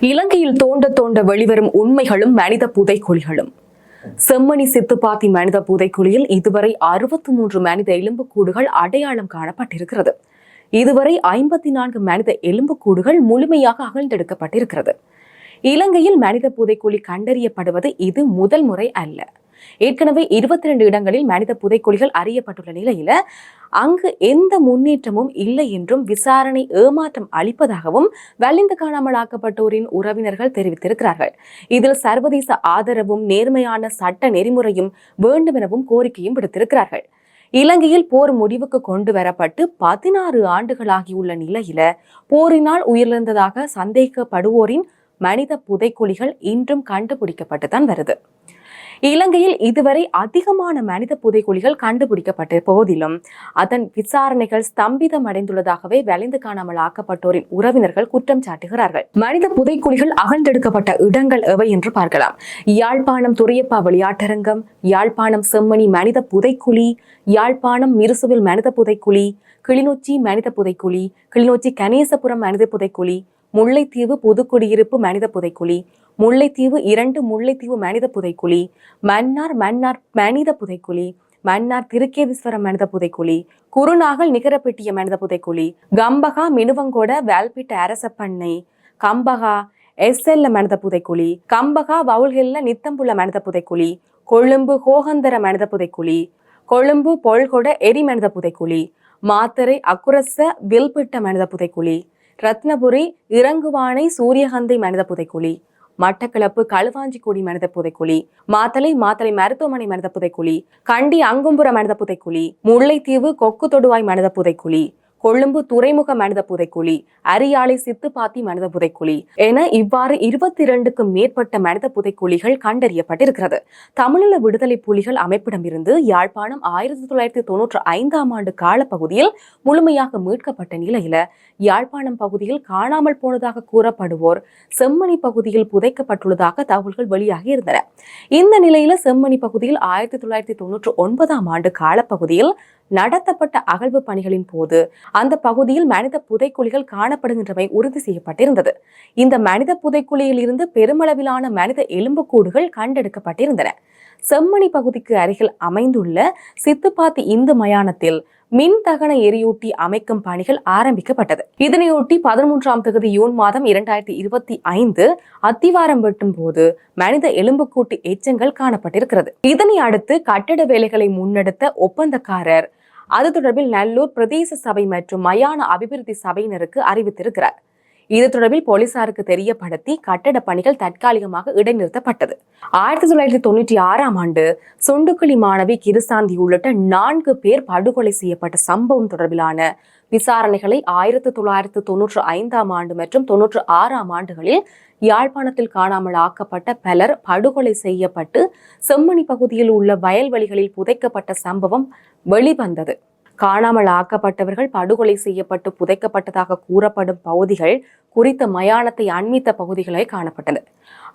இலங்கையில் தோண்ட தோண்ட வெளிவரும் உண்மைகளும் மனித புதைக்குழிகளும். செம்மணி சித்துப்பாத்தி மனித புதைக்குழியில் இதுவரை அறுபத்தி மூன்று மனித எலும்புக்கூடுகள் அடையாளம் காணப்பட்டிருக்கிறது. இதுவரை ஐம்பத்தி நான்கு மனித எலும்புக்கூடுகள் முழுமையாக அகழ்ந்தெடுக்கப்பட்டிருக்கிறது. இலங்கையில் மனித புதைக்குழி கண்டறியப்படுவது இது முதல் முறை அல்ல. ஏற்கனவே இருபத்தி ரெண்டு இடங்களில் மனித புதைக்குழிகள் அறியப்பட்டுள்ள நிலையில அங்கு எந்த முன்னேற்றமும் இல்லை என்றும் விசாரணை ஏமாற்றம் அளிப்பதாகவும் வலிந்து காணாமலாக்கப்பட்டோரின் உறவினர்கள் தெரிவித்திருக்கிறார்கள். இதில் சர்வதேச ஆதரவும் நேர்மையான சட்ட நெறிமுறையும் வேண்டும் எனவும் கோரிக்கையும் விடுத்திருக்கிறார்கள். இலங்கையில் போர் முடிவுக்கு கொண்டு வரப்பட்டு பதினாறு ஆண்டுகளாகியுள்ள நிலையில போரினால் உயிரிழந்ததாக சந்தேகப்படுவோரின் மனித புதைக்குழிகள் இன்றும் கண்டுபிடிக்கப்பட்டுதான் வருது. இலங்கையில் இதுவரை அதிகமான மனித புதைக்குழிகள் கண்டுபிடிக்கப்பட்ட போதிலும். அதன் விசாரணைகள் ஸ்தம்பிதம் அடைந்துள்ளதாகவே வளைந்து காணாமல் ஆக்கப்பட்டோரின் உறவினர்கள் குற்றம் சாட்டுகிறார்கள். மனித புதைக்குழிகள் அகழ்ந்தெடுக்கப்பட்ட இடங்கள் எவை என்று பார்க்கலாம். யாழ்ப்பாணம் துறையப்பா விளையாட்டரங்கம் யாழ்ப்பாணம் செம்மணி மனித புதைக்குழி யாழ்ப்பாணம் மிருசுவில் மனித புதைக்குழி கிளிநொச்சி மனித புதைக்குழி கிளிநொச்சி கணேசபுரம் மனித புதைக்குழி முல்லைத்தீவு புதுக்குடியிருப்பு மனித புதைக்குழி முல்லைத்தீவு இரண்டு முல்லைத்தீவு மனித புதைக்குழி மன்னார் மன்னார் மனித புதைக்குழி மன்னார் திருக்கேதீஸ்வரம் மனித புதைக்குழி குருநாகல் நிகரப்பெட்டிய மனித புதைக்குழி கம்பகா மினுவங்கோட வேல்பிட்ட அரசப்பண்ணை கம்பகா எஸ்எல்ல மனித புதைக்குழி கம்பகா வவுல்கெல்ல நித்தம்புள்ள மனித புதைக்குழி கொழும்பு ஹோகந்தர மனித புதைக்குழி கொழும்பு பொல்கொட எரி மனித புதைக்குழி மாத்தரை அக்குரச வில்பிட்ட மனித புதைக்குழி ரத்னபுரி இறங்குவானை சூரியகந்தை மனித புதைக்குழி மட்டக்களப்பு களுவாஞ்சிக்குடி மனித புதைக்குழி மாத்தலை மாத்தலை மருத்துவமனை மனித புதைக்குழி கண்டி அங்கும்புற மனித புதைக்குழி முல்லைத்தீவு கொக்கு தொடுவாய் மனித புதைக்குழி கொழும்பு துறைமுக மனித புதைக்குழி அரியாலை சித்துப்பாத்தி மனித புதைக்குழி என இவ்வாறு இருபத்தி இரண்டுக்கும் மேற்பட்ட மனித புதைக்குழிகள் கண்டறியப்பட்டிருக்கிறது. தமிழீழ விடுதலை புலிகள் அமைப்பிடமிருந்து யாழ்ப்பாணம் ஆயிரத்தி தொள்ளாயிரத்தி தொன்னூற்றி ஐந்தாம் ஆண்டு காலப்பகுதியில் முழுமையாக மீட்கப்பட்ட நிலையில யாழ்ப்பாணம் பகுதியில் காணாமல் போனதாக கூறப்படுவோர் செம்மணி பகுதியில் புதைக்கப்பட்டுள்ளதாக தகவல்கள் வெளியாகி இருந்தன. இந்த நிலையில செம்மணி பகுதியில் ஆயிரத்தி தொள்ளாயிரத்தி தொன்னூற்றி ஒன்பதாம் ஆண்டு காலப்பகுதியில் நடத்தப்பட்ட அகழ்வு பணிகளின் போது அந்த பகுதியில் மனித புதைக்குழிகள் காணப்படுகின்றமை உறுதி செய்யப்பட்டிருந்தது. இந்த மனித புதைக்குழியில் இருந்து பெருமளவிலான மனித எலும்புக்கூடுகள் கண்டெடுக்கப்பட்டிருந்தன. செம்மணி பகுதிக்கு அருகில் அமைந்துள்ள சித்துப்பாத்தி இந்து மயானத்தில் மின் தகன எரியூட்டி அமைக்கும் பணிகள் ஆரம்பிக்கப்பட்டது. இதனையொட்டி பதிமூன்றாம் தொகுதி ஜூன் மாதம் இரண்டாயிரத்தி இருபத்தி ஐந்து அத்திவாரம் வெட்டும் போது மனித எலும்புக்கூட்டு எச்சங்கள் காணப்பட்டிருக்கிறது. இதனை அடுத்து கட்டட வேலைகளை முன்னெடுத்த ஒப்பந்தக்காரர் அது தொடர்பில் நல்லூர் பிரதேச சபை மற்றும் மயான அபிவிருத்தி சபையினருக்கு அறிவித்திருக்கிறார். இது தொடர்பில் போலீசாருக்கு தெரியப்படுத்தி கட்டட பணிகள் தற்காலிகமாக இடைநிறுத்தப்பட்டது. ஆயிரத்தி தொள்ளாயிரத்தி தொண்ணூற்றி ஆறாம் ஆண்டு சுண்டுக்குழி மாணவி கிருசாந்தி உள்ளிட்ட நான்கு பேர் படுகொலை செய்யப்பட்ட சம்பவம் தொடர்பிலான விசாரணைகளை ஆயிரத்தி தொள்ளாயிரத்து தொன்னூற்று ஐந்தாம் ஆண்டு மற்றும் தொன்னூற்று ஆறாம் ஆண்டுகளில் யாழ்ப்பாணத்தில் காணாமல் ஆக்கப்பட்ட பலர் படுகொலை செய்யப்பட்டு செம்மணி பகுதியில் உள்ள வயல்வெளிகளில் புதைக்கப்பட்ட சம்பவம் வெளிவந்தது. காணாமல் ஆக்கப்பட்டவர்கள் படுகொலை செய்யப்பட்டு புதைக்கப்பட்டதாக கூறப்படும் பகுதிகள் குறித்த மயானத்தை அண்மித்த பகுதிகளை காணப்பட்டன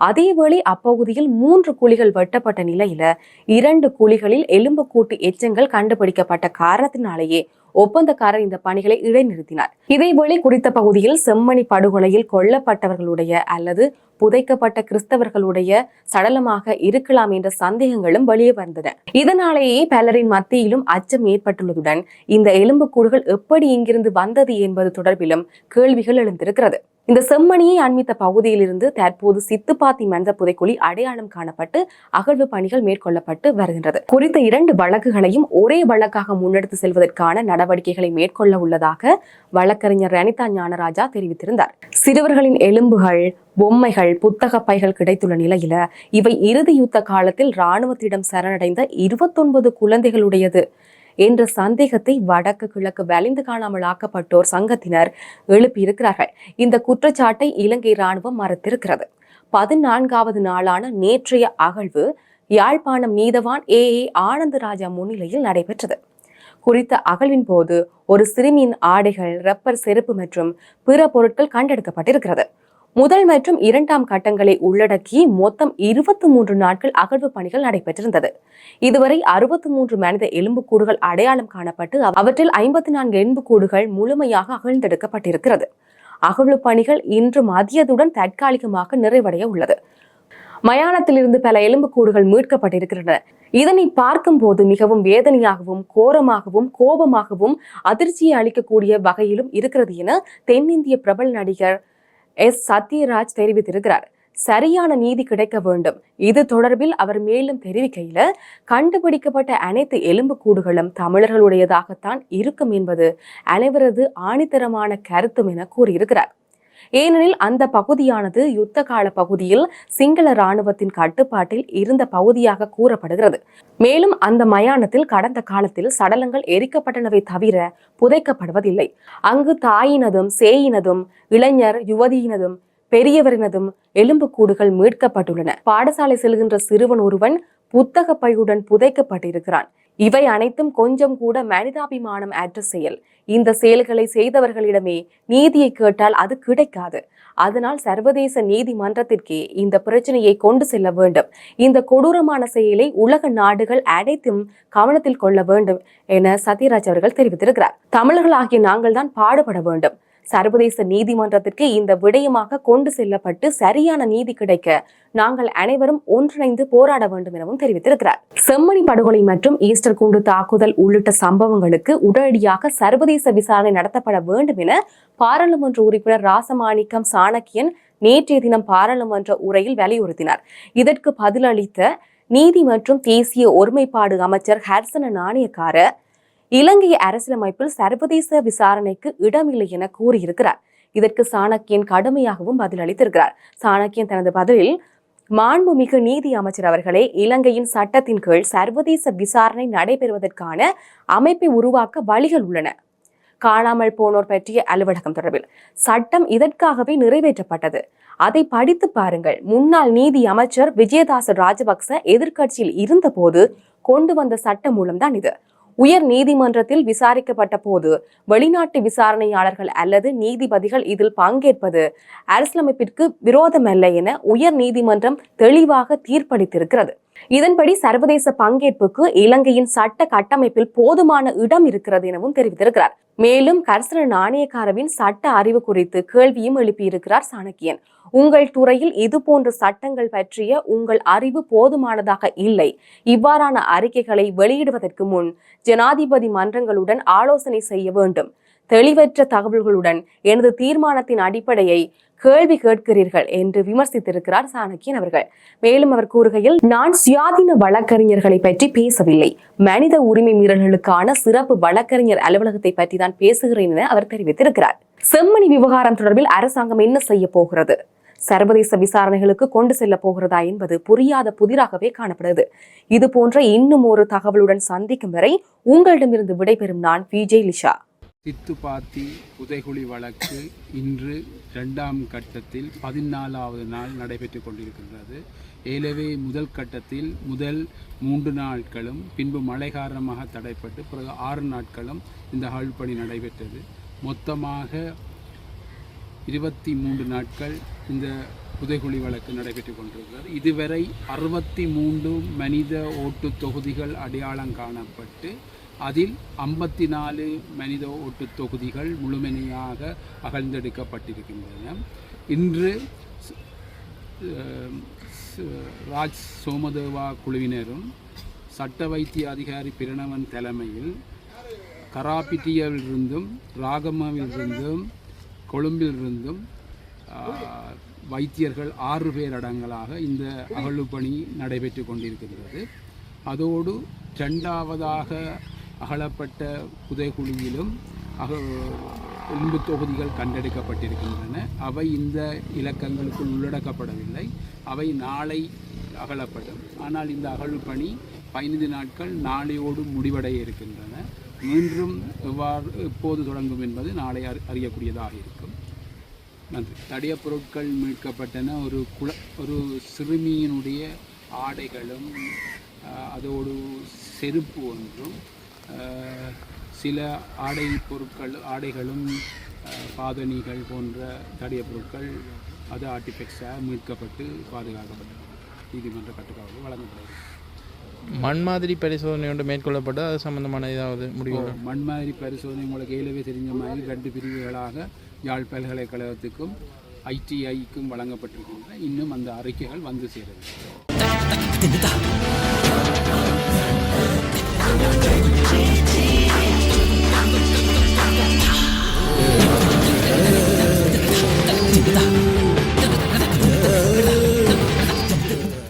அதேவேளை அப்பகுதியில் மூன்று குழிகள் வெட்டப்பட்ட நிலையில இரண்டு குழிகளில் எலும்புக்கூட்டு எச்சங்கள் கண்டுபிடிக்கப்பட்ட காரணத்தினாலேயே ஒப்பந்தக்காரர் இந்த பணிகளை இடைநிறுத்தினார். இதேவேளை குறித்த பகுதியில் செம்மணி படுகொலையில் கொல்லப்பட்டவர்களுடைய அல்லது புதைக்கப்பட்ட கிறிஸ்தவர்களுடைய சடலமாக இருக்கலாம் என்ற சந்தேகங்களும் வெளியே வந்தன. இதனாலேயே பலரின் மத்தியிலும் அச்சம் ஏற்பட்டுள்ளதுடன் இந்த எலும்புக்கூடுகள் எப்படி இங்கிருந்து வந்தது என்பது தொடர்பிலும் கேள்விகள் எழுந்திருக்கிறது. இந்த செம்மணியை அண்மித்த பகுதியிலிருந்து தற்போது சித்துப்பாத்தி மனித புதைக்குழி அடையாளம் காணப்பட்டு அகழ்வு பணிகள் மேற்கொள்ளப்பட்டு வருகின்றது. குறித்த இரண்டு வழக்குகளையும் ஒரே வழக்காக முன்னெடுத்து செல்வதற்கான நடவடிக்கைகளை மேற்கொள்ள உள்ளதாக வழக்கறிஞர் ரணிதா ஞானராஜா தெரிவித்திருந்தார். சிறுவர்களின் எலும்புகள் பொம்மைகள் புத்தக பைகள் கிடைத்துள்ள நிலையில இவை இறுதி யுத்த காலத்தில் இராணுவத்திடம் சரணடைந்த இருபத்தொன்பது குழந்தைகளுடையது. என்ற சந்தேகத்தை வடக்கு கிழக்கு வலிந்து காணாமல் ஆக்கப்பட்டோர் சங்கத்தினர் எழுப்பியிருக்கிறார்கள் இந்த குற்றச்சாட்டை இலங்கை ராணுவம் மறுத்திருக்கிறது. பதினான்காவது நாளான நேற்றைய அகழ்வு யாழ்ப்பாணம் நீதவான் ஏ. ஏ. ஆனந்தராஜா முன்னிலையில் நடைபெற்றது. குறித்த அகழ்வின் போது ஒரு சிறுமியின் ஆடைகள் ரப்பர் செருப்பு மற்றும் பிற பொருட்கள் கண்டெடுக்கப்பட்டிருக்கிறது. முதல் மற்றும் இரண்டாம் கட்டங்களை உள்ளடக்கி மொத்தம் இருபத்தி மூன்று நாட்கள் அகழ்வு பணிகள் நடைபெற்றிருந்தது. இதுவரை அறுபத்தி மூன்று மனித எலும்புக்கூடுகள் அடையாளம் காணப்பட்டு அவற்றில் ஐம்பத்தி நான்கு எலும்புக்கூடுகள் முழுமையாக அகழ்ந்தெடுக்கப்பட்டிருக்கிறது. அகழ்வு பணிகள் இன்று மதியத்துடன் தற்காலிகமாக நிறைவடைய உள்ளது. மயானத்திலிருந்து பல எலும்புக்கூடுகள் மீட்கப்பட்டிருக்கின்றன. இதனை பார்க்கும்போது மிகவும் வேதனையாகவும் கோரமாகவும் கோபமாகவும் அதிர்ச்சியை அளிக்கக்கூடிய வகையிலும் இருக்கிறது என தென்னிந்திய பிரபல நடிகர் எஸ். சத்யராஜ் தெரிவித்திருக்கிறார். சரியான நீதி கிடைக்க வேண்டும். இது தொடர்பில் அவர் மேலும் தெரிவிக்கையில கண்டுபிடிக்கப்பட்ட அனைத்து எலும்புக்கூடுகளும் தமிழர்களுடையதாகத்தான் இருக்கும் என்பது அனைவரது ஆணித்தரமான கருத்தும் என கூறியிருக்கிறார். ஏனெனில் அந்த பகுதியானது யுத்த கால பகுதியில் சிங்கள இராணுவத்தின் கட்டுப்பாட்டில் இருந்த பகுதியாக கூறப்படுகிறது. மேலும் அந்த மயானத்தில் கடந்த காலத்தில் சடலங்கள் எரிக்கப்பட்டனவை தவிர புதைக்கப்படுவதில்லை. அங்கு தாயினதும் சேயினதும் இளைஞர் யுவதியினதும் பெரியவரினதும் எலும்புக்கூடுகள் மீட்கப்பட்டுள்ளன. பாடசாலை செல்கின்ற சிறுவன் ஒருவன் புத்தக பையுடன் புதைக்கப்பட்டிருக்கிறான். இவை அனைத்தும் கொஞ்சம் கூட மனிதாபிமானம் அற்ற செயல். இந்த செயல்களை செய்தவர்களிடமே நீதியை கேட்டால் அது கிடைக்காது. அதனால் சர்வதேச நீதிமன்றத்திற்கே இந்த பிரச்சனையை கொண்டு செல்ல வேண்டும். இந்த கொடூரமான செயலை உலக நாடுகள் அனைத்தும் கவனத்தில் கொள்ள வேண்டும் என சத்யராஜ் அவர்கள் தெரிவித்திருக்கிறார். தமிழர்களாகிய நாங்கள் தான் பாடுபட வேண்டும். சர்வதேச நீதிமன்றத்திற்கு இந்த விடயமாக கொண்டு செல்லப்பட்டு சரியான நீதி கிடைக்க நாங்கள் அனைவரும் ஒன்றிணைந்து போராட வேண்டும் எனவும் தெரிவித்திருக்கிறார். செம்மணி படுகொலை மற்றும் ஈஸ்டர் குண்டு தாக்குதல் உள்ளிட்ட சம்பவங்களுக்கு உடனடியாக சர்வதேச விசாரணை நடத்தப்பட வேண்டும் என பாராளுமன்ற உறுப்பினர் ராசமாணிக்கம் சாணக்கியன் நேற்றைய தினம் பாராளுமன்ற உரையில் வலியுறுத்தினார். இதற்கு பதிலளித்த நீதி மற்றும் தேசிய ஒருமைப்பாடு அமைச்சர் ஹர்சன நாணயக்கார இலங்கை அரசியலமைப்பில் சர்வதேச விசாரணைக்கு இடமில்லை என கூறியிருக்கிறார். இதற்கு சாணக்கியன் கடுமையாகவும் பதிலளித்திருக்கிறார் சாணக்கியன் தனது பதிலில் மாண்புமிகு நீதி அமைச்சர் அவர்களே இலங்கையின் சட்டத்தின் கீழ் சர்வதேச விசாரணை நடைபெறுவதற்கான அமைப்பை உருவாக்க வழிகள் உள்ளன. காணாமல் போனோர் பற்றிய அலுவலகம் தொடர்பில். சட்டம் இதற்காகவே நிறைவேற்றப்பட்டது. அதை படித்து பாருங்கள். முன்னாள் நீதி அமைச்சர் விஜயதாச ராஜபக்ச எதிர்க்கட்சியில் இருந்தபோது கொண்டு வந்த சட்டம் மூலம்தான் இது. உயர் நீதிமன்றத்தில் விசாரிக்கப்பட்ட போது வெளிநாட்டு விசாரணையாளர்கள் அல்லது நீதிபதிகள் இதில் பங்கேற்பது அரசியலமைப்பிற்கு விரோதமல்ல என உயர் நீதிமன்றம் தெளிவாக தீர்ப்பளித்திருக்கிறது. இதன்படி சர்வதேச பங்கேற்புக்கு இலங்கையின் சட்ட கட்டமைப்பில் போதுமான இடம் இருக்கிறது எனவும் தெரிவித்திருக்கிறார். மேலும் கர்சன நாணயக்காரவின் சட்ட அறிவு குறித்து கேள்வியும் எழுப்பியிருக்கிறார் சாணக்கியன். உங்கள் துறையில் இது போன்ற சட்டங்கள் பற்றிய உங்கள் அறிவு போதுமானதாக இல்லை. இவ்வாறான அறிக்கைகளை வெளியிடுவதற்கு முன் ஜனாதிபதி மன்றங்களுடன் ஆலோசனை செய்ய வேண்டும். தெளிவற்ற தகவல்களுடன் எனது தீர்மானத்தின் அடிப்படையை கேள்வி கேட்கிறீர்கள் என்று விமர்சித்திருக்கிறார் சாணக்கியன் அவர்கள். மேலும் அவர் கூறுகையில் நான் சுயாதீன வழக்கறிஞர்களை பற்றி பேசவில்லை. மனித உரிமை மீறல்களுக்கான சிறப்பு வழக்கறிஞர் அலுவலகத்தை பற்றி தான் பேசுகிறேன் என அவர் தெரிவித்திருக்கிறார். செம்மணி விவகாரம் தொடர்பில் அரசாங்கம் என்ன செய்ய போகிறது? சர்வதேச விசாரணைகளுக்கு கொண்டு செல்ல போகிறதா என்பது புரியாத புதிராகவே காணப்படுது. இது போன்ற இன்னும் ஒரு தகவலுடன் சந்திக்கும் வரை உங்களிடமிருந்து விடைபெறும் நான் விஜய் லிஷா. சித்துப்பாத்தி புதைகுழி வழக்கு இன்று இரண்டாம் கட்டத்தில் பதினாலாவது நாள் நடைபெற்று கொண்டிருக்கின்றது. ஏலவே முதல் கட்டத்தில் முதல் மூன்று நாட்களும் பின்பு மழை காரணமாக தடைப்பட்டு பிறகு ஆறு நாட்களும் இந்த அகழ்பணி நடைபெற்றது. மொத்தமாக இருபத்தி மூன்று நாட்கள் இந்த புதைகுழி வழக்கு நடைபெற்று கொண்டிருக்கிறது. இதுவரை அறுபத்தி மூன்று மனித ஓட்டு தொகுதிகள் அடையாளம் காணப்பட்டு அதில் ஐம்பத்தி நாலு மனித ஓட்டு தொகுதிகள் முழுமையாக அகழ்ந்தெடுக்கப்பட்டிருக்கின்றன. இன்று ராஜ் சோமதேவா குழுவினரும் சட்ட வைத்திய அதிகாரி பிரணவன் தலைமையில் கராபிட்டியிலிருந்தும் ராகமாவிலிருந்தும் கொழும்பிலிருந்தும் வைத்தியர்கள் ஆறு பேர் அடங்கலாக இந்த அகழ்வு பணி நடைபெற்று கொண்டிருக்கின்றது. அதோடு இரண்டாவதாக அகலப்பட்ட புதைக்குழியிலும் அக எலும்பு தொகுதிகள் கண்டெடுக்கப்பட்டிருக்கின்றன. அவை இந்த இலக்கங்களுக்குள் உள்ளடக்கப்படவில்லை. அவை நாளை அகலப்படும். ஆனால் இந்த அகழ்வு பணி பதினைந்து நாட்கள் நாளையோடு முடிவடைய இருக்கின்றன. மீண்டும் எவ்வாறு எப்போது தொடங்கும் என்பது நாளை அறி- அறியக்கூடியதாக இருக்கும். நன்றி. தடிய பொருட்கள் மீட்கப்பட்டன. ஒரு குல ஒரு சிறுமியினுடைய ஆடைகளும் அதோடு செருப்பு ஒன்றும். சில ஆடை பொருட்கள் ஆடைகளும் பாதணிகள் போன்ற தடிய பொருட்கள் அது ஆர்டிஃபெக்ட்ஸாக மீட்கப்பட்டு பாதுகாக்கப்பட்டது. நீதிமன்ற கட்டுப்பாடு வழங்கப்படுகிறது. மண் மாதிரி பரிசோதனை ஒன்று மேற்கொள்ளப்பட்டு அது சம்பந்தமான ஏதாவது முடிவு? மண் மாதிரி பரிசோதனை உங்களுக்கு ஏலவே தெரிஞ்ச மாதிரி ரெண்டு பிரிவுகளாக யாழ் பல்கலைக்கழகத்துக்கும் ஐடிஐக்கும் வழங்கப்பட்டிருக்கின்றன. இன்னும் அந்த அறிக்கைகள் வந்து சேரவில்லை 真的。